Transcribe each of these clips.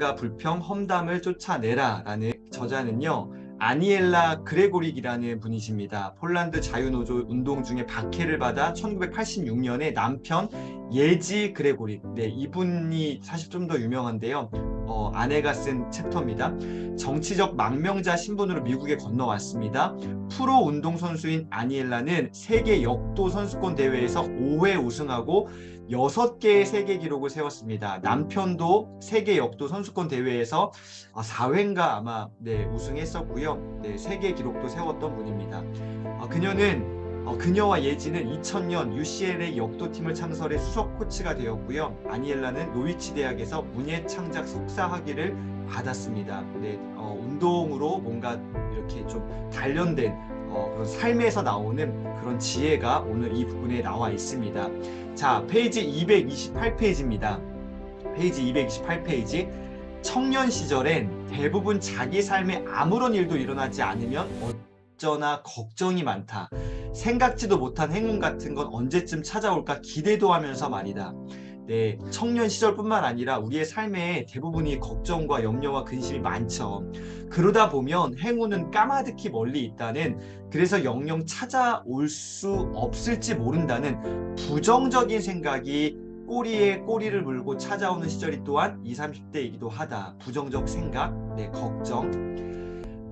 비난과 불평, 험담을 쫓아내라라는 저자는요. 아니엘라 그레고릭이라는 분이십니다. 폴란드 자유노조 운동 중에 박해를 받아 1986년에 남편 예지 그레고릭, 네 이분이 사실 좀 더 유명한데요. 어, 아내가 쓴 챕터입니다. 정치적 망명자 신분으로 미국에 건너왔습니다. 프로 운동 선수인 아니엘라는 세계 역도 선수권 대회에서 5회 우승하고 6개의 세계 기록을 세웠습니다. 남편도 세계 역도 선수권 대회에서 4회인가 아마 네, 우승했었고요. 네, 세계 기록도 세웠던 분입니다. 어, 그녀는 어, 그녀와 예지는 2000년 UCLA 역도팀을 창설해 수석 코치가 되었고요. 아니엘라는 노위치 대학에서 문예 창작 석사 학위를 받았습니다. 네, 어, 운동으로 뭔가 이렇게 좀 단련된 어, 그런 삶에서 나오는 그런 지혜가 오늘 이 부분에 나와 있습니다. 자, 페이지 228페이지입니다. 페이지 228페이지. 청년 시절엔 대부분 자기 삶에 아무런 일도 일어나지 않으면 어쩌나 걱정이 많다. 생각지도 못한 행운 같은 건 언제쯤 찾아올까 기대도 하면서 말이다. 네, 청년 시절뿐만 아니라 우리의 삶에 대부분이 걱정과 염려와 근심이 많죠. 그러다 보면 행운은 까마득히 멀리 있다는 그래서 영영 찾아올 수 없을지 모른다는 부정적인 생각이 꼬리에 꼬리를 물고 찾아오는 시절이 또한 20, 30대이기도 하다. 부정적 생각, 네, 걱정.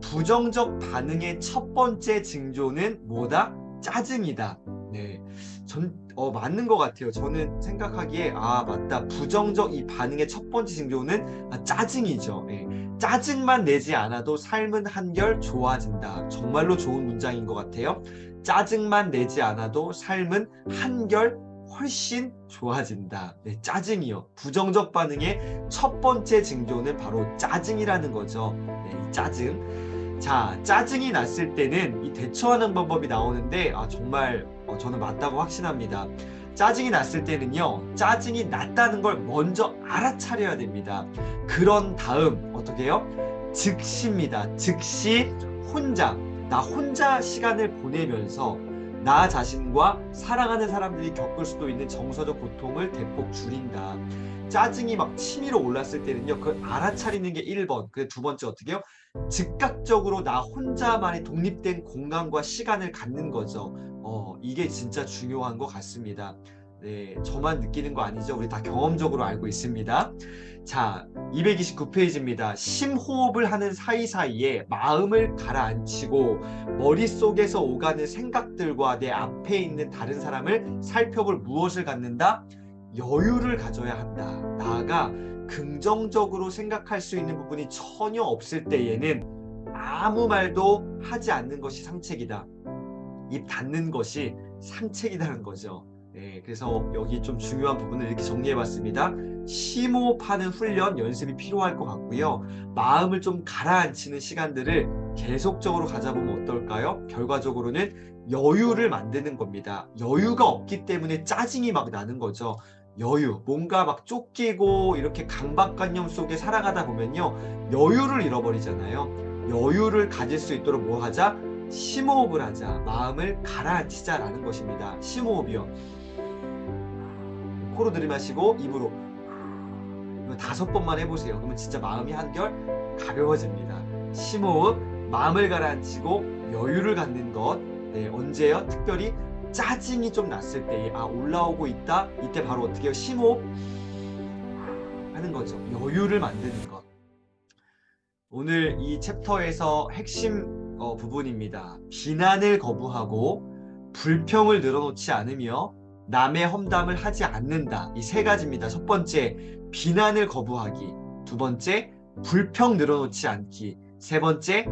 부정적 반응의 첫 번째 징조는 뭐다? 짜증이다. 네. 전, 어, 맞는 것 같아요. 저는 생각하기에, 아, 맞다. 부정적 이 반응의 첫 번째 징조는 아, 짜증이죠. 예. 짜증만 내지 않아도 삶은 한결 좋아진다. 정말로 좋은 문장인 것 같아요. 짜증만 내지 않아도 삶은 한결 훨씬 좋아진다. 네, 짜증이요. 부정적 반응의 첫 번째 징조는 바로 짜증이라는 거죠. 네, 이 짜증. 자, 짜증이 났을 때는 이 대처하는 방법이 나오는데 아, 정말 어, 저는 맞다고 확신합니다. 짜증이 났을 때는요, 짜증이 났다는 걸 먼저 알아차려야 됩니다. 그런 다음 어떻게 해요? 즉시입니다. 즉시 혼자, 나 혼자 시간을 보내면서 나 자신과 사랑하는 사람들이 겪을 수도 있는 정서적 고통을 대폭 줄인다. 짜증이 막 치밀어 올랐을 때는요, 그걸 알아차리는 게 1번. 그 두 번째 어떻게 해요? 즉각적으로 나 혼자만의 독립된 공간과 시간을 갖는 거죠. 어, 이게 진짜 중요한 것 같습니다. 네, 저만 느끼는 거 아니죠? 우리 다 경험적으로 알고 있습니다. 자, 229페이지입니다. 심호흡을 하는 사이사이에 마음을 가라앉히고 머릿속에서 오가는 생각들과 내 앞에 있는 다른 사람을 살펴볼 무엇을 갖는다? 여유를 가져야 한다. 나아가 긍정적으로 생각할 수 있는 부분이 전혀 없을 때에는 아무 말도 하지 않는 것이 상책이다. 입 닫는 것이 상책이라는 거죠. 네, 그래서 여기 좀 중요한 부분을 이렇게 정리해 봤습니다. 심호흡하는 훈련 연습이 필요할 것 같고요. 마음을 좀 가라앉히는 시간들을 계속적으로 가져보면 어떨까요? 결과적으로는 여유를 만드는 겁니다. 여유가 없기 때문에 짜증이 막 나는 거죠. 여유, 뭔가 막 쫓기고 이렇게 강박관념 속에 살아가다 보면요. 여유를 잃어버리잖아요. 여유를 가질 수 있도록 뭐 하자? 심호흡을 하자. 마음을 가라앉히자라는 것입니다. 심호흡이요. 코로 들이마시고 입으로 다섯 번만 해보세요. 그러면 진짜 마음이 한결 가벼워집니다. 심호흡, 마음을 가라앉히고 여유를 갖는 것. 네, 언제요? 특별히 짜증이 좀 났을 때, 아 올라오고 있다. 이때 바로 어떻게 해요? 심호흡 하는 거죠. 여유를 만드는 것. 오늘 이 챕터에서 핵심 어, 부분입니다. 비난을 거부하고 불평을 늘어놓지 않으며 남의 험담을 하지 않는다. 이 세 가지입니다. 첫 번째, 비난을 거부하기. 두 번째, 불평 늘어놓지 않기. 세 번째,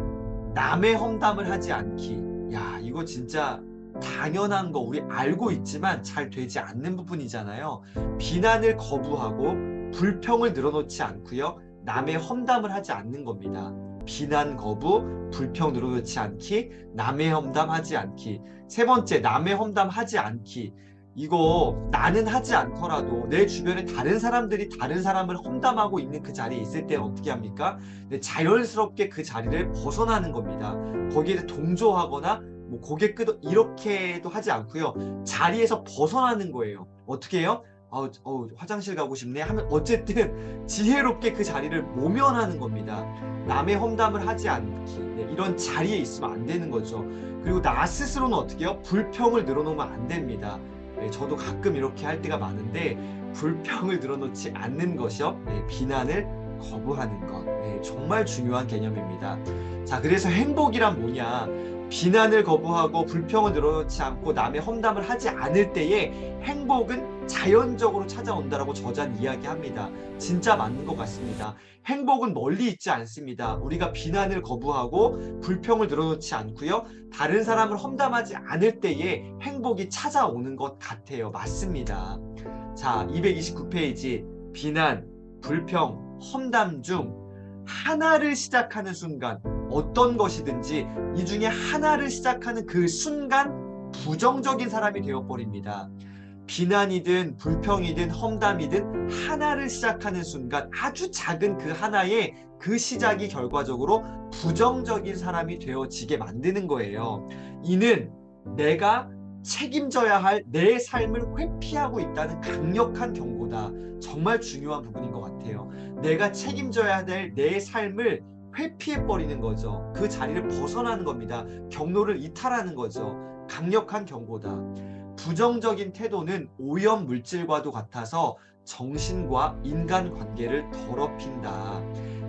남의 험담을 하지 않기. 야, 이거 진짜 당연한 거 우리 알고 있지만 잘 되지 않는 부분이잖아요. 비난을 거부하고 불평을 늘어놓지 않고요. 남의 험담을 하지 않는 겁니다. 비난 거부, 불평 늘어놓지 않기, 남의 험담하지 않기. 세 번째, 남의 험담하지 않기. 이거 나는 하지 않더라도 내 주변에 다른 사람들이 다른 사람을 험담하고 있는 그 자리에 있을 때 어떻게 합니까? 네, 자연스럽게 그 자리를 벗어나는 겁니다. 거기에 동조하거나 뭐 고개 끄덕 이렇게도 하지 않고요. 자리에서 벗어나는 거예요. 어떻게 해요? 어, 어, 화장실 가고 싶네 하면 어쨌든 지혜롭게 그 자리를 모면하는 겁니다. 남의 험담을 하지 않기 네, 이런 자리에 있으면 안 되는 거죠. 그리고 나 스스로는 어떻게 해요? 불평을 늘어놓으면 안 됩니다. 네, 저도 가끔 이렇게 할 때가 많은데 불평을 늘어놓지 않는 것이요. 네, 비난을 거부하는 것. 네, 정말 중요한 개념입니다. 자, 그래서 행복이란 뭐냐? 비난을 거부하고 불평을 늘어놓지 않고 남의 험담을 하지 않을 때에 행복은 자연적으로 찾아온다라고 저자는 이야기합니다. 진짜 맞는 것 같습니다. 행복은 멀리 있지 않습니다. 우리가 비난을 거부하고 불평을 늘어놓지 않고요. 다른 사람을 험담하지 않을 때에 행복이 찾아오는 것 같아요. 맞습니다. 자, 229페이지 비난, 불평, 험담 중 하나를 시작하는 순간 어떤 것이든지 이 중에 하나를 시작하는 그 순간 부정적인 사람이 되어버립니다. 비난이든 불평이든 험담이든 하나를 시작하는 순간 아주 작은 그 하나의 그 시작이 결과적으로 부정적인 사람이 되어지게 만드는 거예요. 이는 내가 책임져야 할 내 삶을 회피하고 있다는 강력한 경고다. 정말 중요한 부분인 것 같아요. 내가 책임져야 될 내 삶을 회피해버리는 거죠. 그 자리를 벗어나는 겁니다. 경로를 이탈하는 거죠. 강력한 경고다. 부정적인 태도는 오염 물질과도 같아서 정신과 인간 관계를 더럽힌다.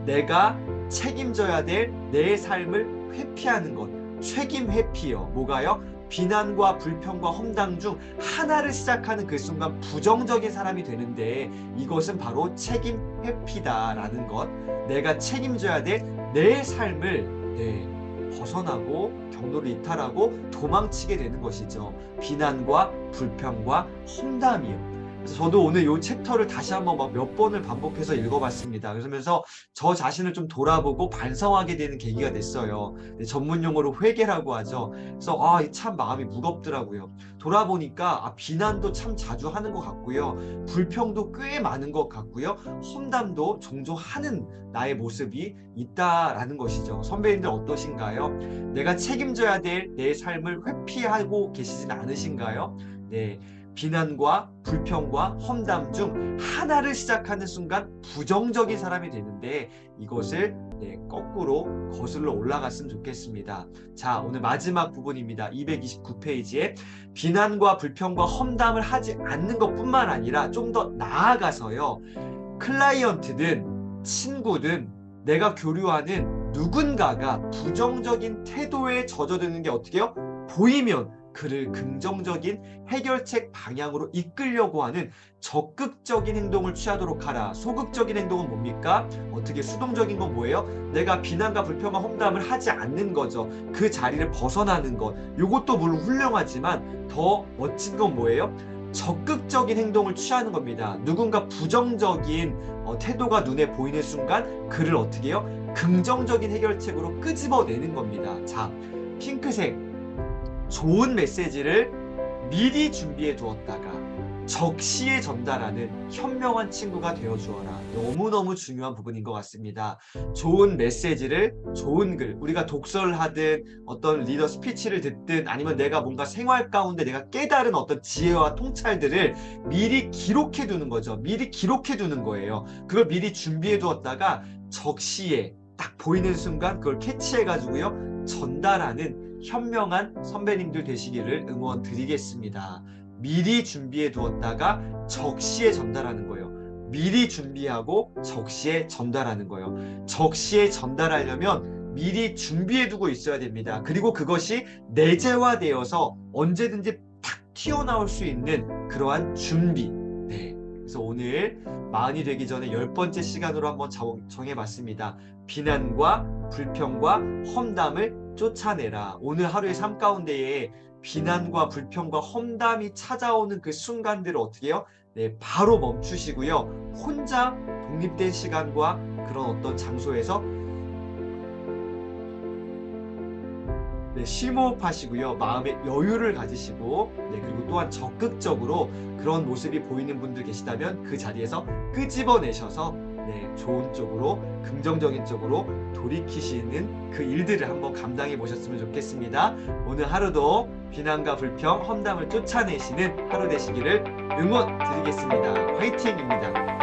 내가 책임져야 될 내 삶을 회피하는 것. 책임 회피요. 뭐가요? 비난과 불평과 험담 중 하나를 시작하는 그 순간 부정적인 사람이 되는데 이것은 바로 책임 회피다라는 것. 내가 책임져야 될 내 삶을 네, 벗어나고 경로를 이탈하고 도망치게 되는 것이죠. 비난과 불평과 험담이요. 저도 오늘 이 챕터를 다시 한번 막 몇 번을 반복해서 읽어봤습니다. 그러면서 저 자신을 좀 돌아보고 반성하게 되는 계기가 됐어요. 네, 전문 용어로 회개라고 하죠. 그래서 아, 참 마음이 무겁더라고요. 돌아보니까 아, 비난도 참 자주 하는 것 같고요. 불평도 꽤 많은 것 같고요. 험담도 종종 하는 나의 모습이 있다라는 것이죠. 선배님들 어떠신가요? 내가 책임져야 될 내 삶을 회피하고 계시진 않으신가요? 네. 비난과 불평과 험담 중 하나를 시작하는 순간 부정적인 사람이 되는데 이것을 네, 거꾸로 거슬러 올라갔으면 좋겠습니다. 자, 오늘 마지막 부분입니다. 229페이지에 비난과 불평과 험담을 하지 않는 것뿐만 아니라 좀 더 나아가서요. 클라이언트든 친구든 내가 교류하는 누군가가 부정적인 태도에 젖어드는 게 어떻게 요 보이면 그를 긍정적인 해결책 방향으로 이끌려고 하는 적극적인 행동을 취하도록 하라. 소극적인 행동은 뭡니까? 어떻게 수동적인 건 뭐예요? 내가 비난과 불평과 험담을 하지 않는 거죠. 그 자리를 벗어나는 것. 이것도 물론 훌륭하지만 더 멋진 건 뭐예요? 적극적인 행동을 취하는 겁니다. 누군가 부정적인 어, 태도가 눈에 보이는 순간 그를 어떻게 해요? 긍정적인 해결책으로 끄집어내는 겁니다. 자, 핑크색 좋은 메시지를 미리 준비해 두었다가 적시에 전달하는 현명한 친구가 되어 주어라. 너무너무 중요한 부분인 것 같습니다. 좋은 메시지를 좋은 글, 우리가 독서를 하든 어떤 리더 스피치를 듣든 아니면 내가 뭔가 생활 가운데 내가 깨달은 어떤 지혜와 통찰들을 미리 기록해 두는 거죠. 미리 기록해 두는 거예요. 그걸 미리 준비해 두었다가 적시에 딱 보이는 순간 그걸 캐치해 가지고요. 전달하는 현명한 선배님들 되시기를 응원 드리겠습니다. 미리 준비해 두었다가 적시에 전달하는 거예요. 미리 준비하고 적시에 전달하는 거예요. 적시에 전달하려면 미리 준비해 두고 있어야 됩니다. 그리고 그것이 내재화되어서 언제든지 탁 튀어나올 수 있는 그러한 준비. 네. 그래서 오늘 마흔이 되기 전에 열 번째 시간으로 한번 정해봤습니다. 비난과 불평과 험담을 쫓아내라. 오늘 하루의 삶 가운데에 비난과 불평과 험담이 찾아오는 그 순간들을 어떻게 해요? 네, 바로 멈추시고요. 혼자 독립된 시간과 그런 어떤 장소에서 네, 심호흡하시고요. 마음의 여유를 가지시고 네, 그리고 또한 적극적으로 그런 모습이 보이는 분들 계시다면 그 자리에서 끄집어내셔서 네, 좋은 쪽으로 긍정적인 쪽으로 돌이키시는 그 일들을 한번 감당해 보셨으면 좋겠습니다. 오늘 하루도 비난과 불평, 험담을 쫓아내시는 하루 되시기를 응원 드리겠습니다. 화이팅입니다.